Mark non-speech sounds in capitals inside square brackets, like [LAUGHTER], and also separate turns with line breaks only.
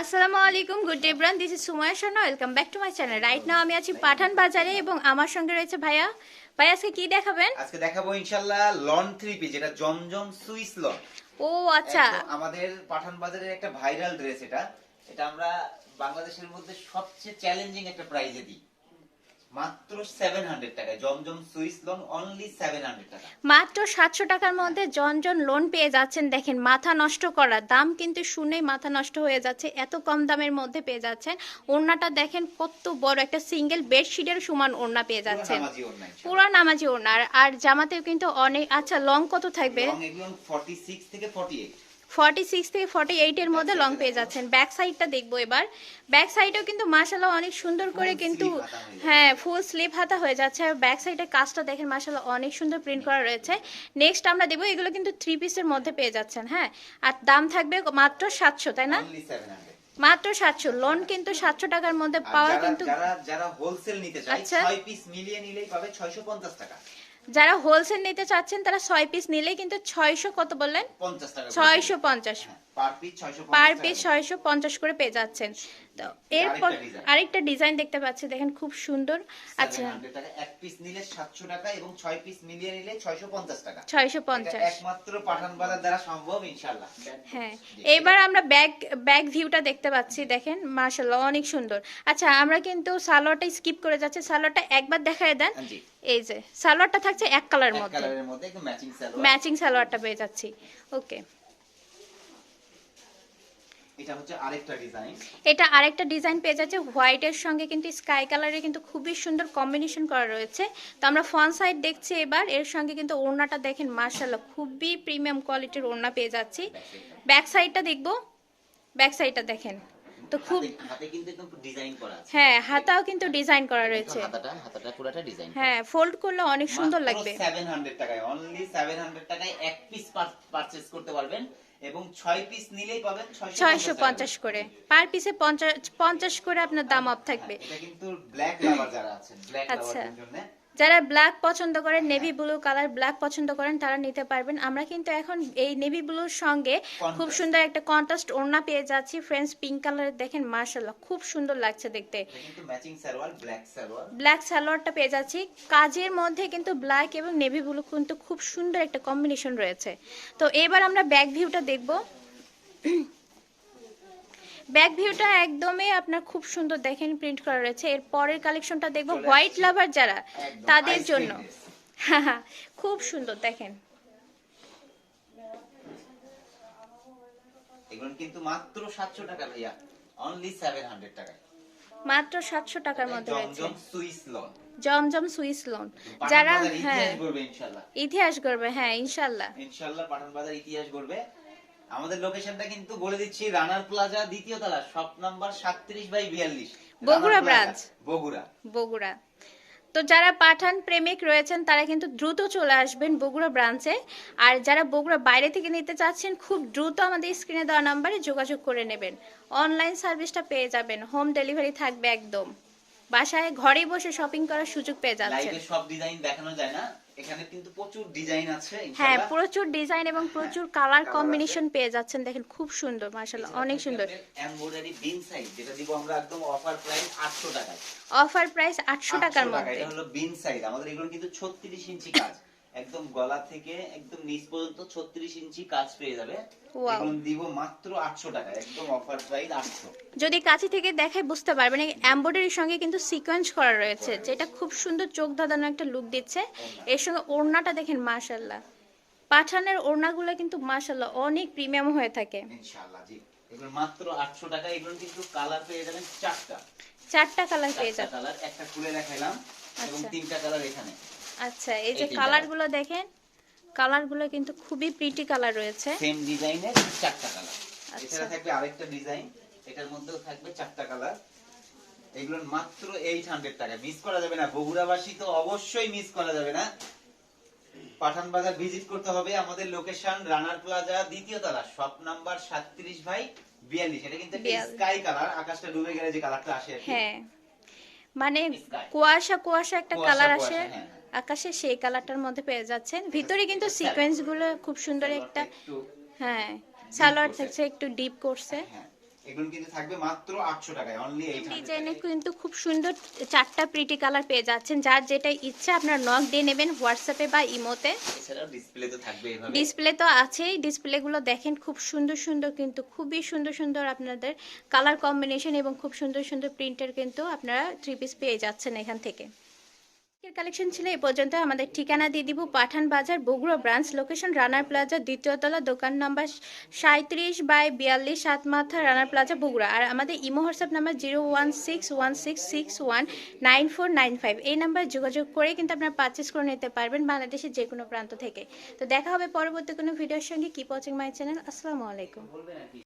আসসালামু আলাইকুম good day bran. This is Sumaiya Sharma welcome back to my channel right now আমি আছি পাঠান বাজারে এবং আমার সঙ্গে রয়েছে ভাইয়া। ভাই আজকে কি দেখাবেন?
আজকে দেখাবো ইনশাআল্লাহ লন থ্রি পি যেটা জমজম সুইস লন।
ও আচ্ছা।
আমাদের পাঠান বাজারের একটা ভাইরাল ড্রেস এটা। এটা আমরা বাংলাদেশের মধ্যে সবচেয়ে চ্যালেঞ্জিং একটা প্রাইজে দিই। মাত্র seven hundred Zamzam Swiss lawn only seven hundred টাকা।
মাত্র সাতশো টাকার মধ্যে জন জন লোন পেয়ে যাচ্ছেন। দেখেন মাথা নষ্ট করা দাম কিন্তু শুনেই মাথা নষ্ট হয়ে যাচ্ছে। এত কম দামের মধ্যে পেয়ে যাচ্ছেন। ওড়নাটা দেখেন কত বড় একটা সিঙ্গেল বেডশিটের সমান ওড়না পেয়ে যাচ্ছেন। পুরো নামাজি ওড়না। আর- জামাতেও কিন্তু অনেক আচ্ছা লং কত থাকবে?
লং এগুলো ফর্টি সিক্স থেকে ফর্টি এইট
ফর্টি সিক্স থেকে ফর্টি এইটের মধ্যে লং পেয়ে যাচ্ছেন ব্যাক সাইডটা দেখব এবার। ব্যাক সাইডেও কিন্তু মাসাল্লাহ অনেক সুন্দর করে কিন্তু
হয়ে
ফুল স্লিপ হাতা হয়ে যাচ্ছে। আর ব্যাক সাইডের কাজটা দেখেন মাসাল্লাহ অনেক সুন্দর প্রিন্ট করা রয়েছে। নেক্সট আমরা দেখব এগুলো কিন্তু থ্রি পিসের মধ্যে পেয়ে যাচ্ছেন হ্যাঁ। আর দাম থাকবে মাত্র সাতশো তাই না? মাত্র সাতশো। লোন কিন্তু সাতশো টাকার মধ্যে পাওয়া কিন্তু
যারা যারা হোলসেল নিতে চায়
আচ্ছা।
পিস মিলিয়ে নিলেই পাবে ছয়শো পঞ্চাশ টাকা।
যারা হোলসেল নিতে চাচ্ছেন তারা ছয় পিস নিলেই কিন্তু ছয়শো কত বললেন?
ছয়শো
ছয়শো পঞ্চাশ।
পার পিস ছয়শো
পঞ্চাশ করে পেয়ে যাচ্ছেন। তো এরপর
আরেকটা
ডিজাইন দেখতে পাচ্ছি দেখেন খুব সুন্দর। আচ্ছা।
এক পিস নিলে সাতশো টাকা এবং ছয় পিস মিলিয়ে নিলে ছয়শো পঞ্চাশ টাকা।
ছয়শো পঞ্চাশ।
একমাত্র পাঠান বাজার দ্বারা সম্ভব ইনশাল্লাহ
হ্যাঁ। এবার আমরা ব্যাক ব্যাক ভিউটা দেখতে পাচ্ছি দেখেন মার্শাল্লাহ অনেক সুন্দর। আচ্ছা আমরা কিন্তু সালোয়ারটা স্কিপ করে যাচ্ছি। সালোয়ারটা একবার দেখায় দেন। এই যে সালোয়ারটা থাকছে এক কালারের মধ্যে।
ম্যাচিং
সালোয়ারটা পেয়ে যাচ্ছি। ওকে
এটা হচ্ছে আরেকটা ডিজাইন
এটা আরেকটা ডিজাইন পেয়ে যাচ্ছে। হোয়াইটের সঙ্গে কিন্তু স্কাই কালারের কিন্তু খুবই সুন্দর কম্বিনেশন করা রয়েছে। তো আমরা ফ্রন্ট সাইড দেখছি এবার। এর সঙ্গে কিন্তু ওড়নাটা দেখেন মার্শাল্লাহ খুবই প্রিমিয়াম কোয়ালিটির ওড়না পেয়ে যাচ্ছি। ব্যাক সাইডটা দেখব। ব্যাক সাইডটা দেখেন। তো খুব
হাতে কিন্তু একদম ডিজাইন করা আছে।
হ্যাঁ হাতাও কিন্তু ডিজাইন করা রয়েছে।
হাতাটা হাতাটা পুরোটা ডিজাইন
হ্যাঁ ফোল্ড করলে অনেক সুন্দর লাগবে।
700 টাকায় অনলি 700 টাকায় এক পিস পারচেজ করতে পারবেন এবং 6 পিস নিলেই পাবেন 650
ছয়শো পঞ্চাশ করে। পার পিসে পঞ্চাশ পঞ্চাশ করে আপনার দাম অফ থাকবে।
এটা কিন্তু ব্ল্যাক লাভার যারা আছেন ব্ল্যাক
আচ্ছা।
লাভারদের জন্য।
যারা ব্ল্যাক পছন্দ করেন নেভি ব্লু কালার ব্ল্যাক পছন্দ করেন তারা নিতে পারবেন। আমরা কিন্তু এখন এই নেভি ব্লুর সঙ্গে খুব সুন্দর একটা কন্ট্রাস্ট ওড়না পেয়ে যাচ্ছি। ফ্রেন্ডস পিঙ্ক কালারের দেখেন মার্শাল্লাহ খুব সুন্দর লাগছে দেখতে।
ব্ল্যাক
সালোয়ারটা পেয়ে যাচ্ছি। কাজের মধ্যে কিন্তু ব্ল্যাক এবং নেভি ব্লু কিন্তু খুব সুন্দর একটা কম্বিনেশন রয়েছে। তো এবার আমরা ব্যাক ভিউটা দেখব। ব্যাক ভিউটা একদমই আপনার খুব সুন্দর দেখেন প্রিন্ট করা রয়েছে। এর পরের কালেকশনটা দেখব হোয়াইট লাভার যারা তাদের জন্য।
dress। [LAUGHS]
খুব সুন্দর দেখেন।
এগুলো কিন্তু মাত্র 700 টাকা ভাইয়া। অনলি 700 টাকা
মাত্র সাতশো টাকার মধ্যে রয়েছে।
Zamzam Swiss lawn
Zamzam Swiss loan যারা হ্যাঁ।
ইতিহাস গড়বে ইনশাআল্লাহ
ইতিহাস করবে হ্যাঁ ইনশাল্লাহ।
ইনশাআল্লাহ পাঠান বাজার ইতিহাস গড়বে। আমাদের লোকেশনটা কিন্তু বলে দিচ্ছি রানার প্লাজা দ্বিতীয় তলা shop number 37 by 42
Bogura branch.
Bogura.
Bogura. তো যারা পাঠান প্রেমিক রয়েছেন তারা কিন্তু দ্রুত চলে আসবেন বগুড়া ব্রাঞ্চে। আর যারা বগুড়া বাইরে থেকে নিতে চাচ্ছেন খুব দ্রুত আমাদের স্ক্রিনে দেওয়া নাম্বারে যোগাযোগ করে নেবেন। অনলাইন সার্ভিসটা পেয়ে যাবেন। হোম ডেলিভারি থাকবে একদম। বাসায় ঘরে বসে শপিং করার সুযোগ পেয়ে যাচ্ছেন।
লাইভে সব ডিজাইন দেখানো যায় না। এখানে কিন্তু প্রচুর ডিজাইন আছে
হ্যাঁ প্রচুর ডিজাইন এবং প্রচুর কালার কম্বিনেশন পেয়ে যাচ্ছেন। দেখেন খুব সুন্দর মাশাআল্লাহ অনেক সুন্দর।
এমব্রয়ডারি বিন সাইজ যেটা দিব আমরা একদম অফার প্রাইস 800 টাকায়।
অফার প্রাইস আটশো টাকার মধ্যে।
এটা হলো বিন সাইজ আমাদের এগুলো কিন্তু 36 ইঞ্চি কাজ। একদম গলা থেকে একদম নিচ পর্যন্ত 36 ইঞ্চি কাজ পেয়ে যাবে. এগুলো দিব মাত্র 800 টাকা একদম অফার প্রাইস 800
যদি কাছে থেকে দেখায় বুঝতে পারবেন এমব্রয়ডারির সঙ্গে কিন্তু সিকোয়েন্স করা রয়েছে যেটা খুব সুন্দর চোখ ধাঁধানো একটা লুক দিচ্ছে। এর সঙ্গে ওড়নাটা দেখেন মাশাল্লাহ পাঠানের ওড়নাগুলো কিন্তু মাশাল্লাহ অনেক প্রিমিয়াম হয়ে থাকে।
ইনশাআল্লাহ জি। এগুলো মাত্র 800 টাকা এগুলো কিন্তু কালার পেয়ে যাবেন চারটা।
চারটা কালার পেয়ে
চারটা
যাবে
কালার একটা খুলে দেখাইলাম এবং
আচ্ছা।
তিনটা কালার এখানে।
আচ্ছা এই যে কালারগুলো দেখেন কালারগুলো কিন্তু খুবই প্রিটি কালার রয়েছে।
সেম ডিজাইনের চারটা কালার
আচ্ছা।
এছাড়া থাকবে আরেকটা ডিজাইন এটার মধ্যেও থাকবে চারটা কালার এগুলোর মাত্র এইট হান্ড্রেড টাকা। মিস করা যাবে না। বগুড়াবাসী তো অবশ্যই মিস করা যাবে না। পাঠান বাজার ভিজিট করতে হবে আমাদের লোকেশন রানার প্লাজা দ্বিতীয় তলা। শপ নাম্বার সাতত্রিশ ভাই বিয়াল্লিশ। এটা কিন্তু
42
স্কাই কালার আকাশটা ডুবে গেলে যে কালারটা আসে
হ্যাঁ। মানে কুয়াশা কুয়াশা একটা কালার আসে
হ্যাঁ, হ্যাঁ।
আকাশে সেই কালারটার মধ্যে পেয়ে যাচ্ছেন। ভিতরে কিন্তু সিকোয়েন্সগুলো খুব সুন্দর একটা হ্যাঁ সালোয়ার থাকছে একটু ডিপ করছে।
হ্যাঁ। এগুলো কিন্তু থাকবে মাত্র আটশো টাকায় অনলি এইট
ডিজাইনে কিন্তু খুব সুন্দর চারটা প্রিটি কালার পেয়ে যাচ্ছেন যার যেটা ইচ্ছা আপনার নক দিয়ে নেবেন হোয়াটসঅ্যাপে বা ইমোতে।
এছাড়াও ডিসপ্লে তো থাকবে এভাবে।
ডিসপ্লে তো আছেই ডিসপ্লেগুলো দেখেন খুব সুন্দর সুন্দর কিন্তু খুবই সুন্দর সুন্দর আপনাদের কালার কম্বিনেশন এবং খুব সুন্দর সুন্দর প্রিন্টের কিন্তু আপনারা থ্রি পিস পেয়ে যাচ্ছেন এখান থেকে। কালেকশন ছিল এই পর্যন্ত। আমাদের ঠিকানা দিয়ে দিব পাঠান বাজার, Bogura branch location Runner Plaza দ্বিতীয় তলা দোকান নাম্বার সাঁত্রিশ বাই বিয়াল্লিশ সাত মাথা রানার প্লাজা বগুড়া। আর আমাদের imo, WhatsApp number zero one six one six six one nine four nine five. এই নাম্বার যোগাযোগ করে কিন্তু আপনারা পারচেস করে নিতে পারবেন বাংলাদেশের যে কোনো প্রান্ত থেকে। তো দেখা হবে পরবর্তী কোনো ভিডিওর সঙ্গে। কিপ ওয়াচিং মাই চ্যানেল আসসালামু আলাইকুম।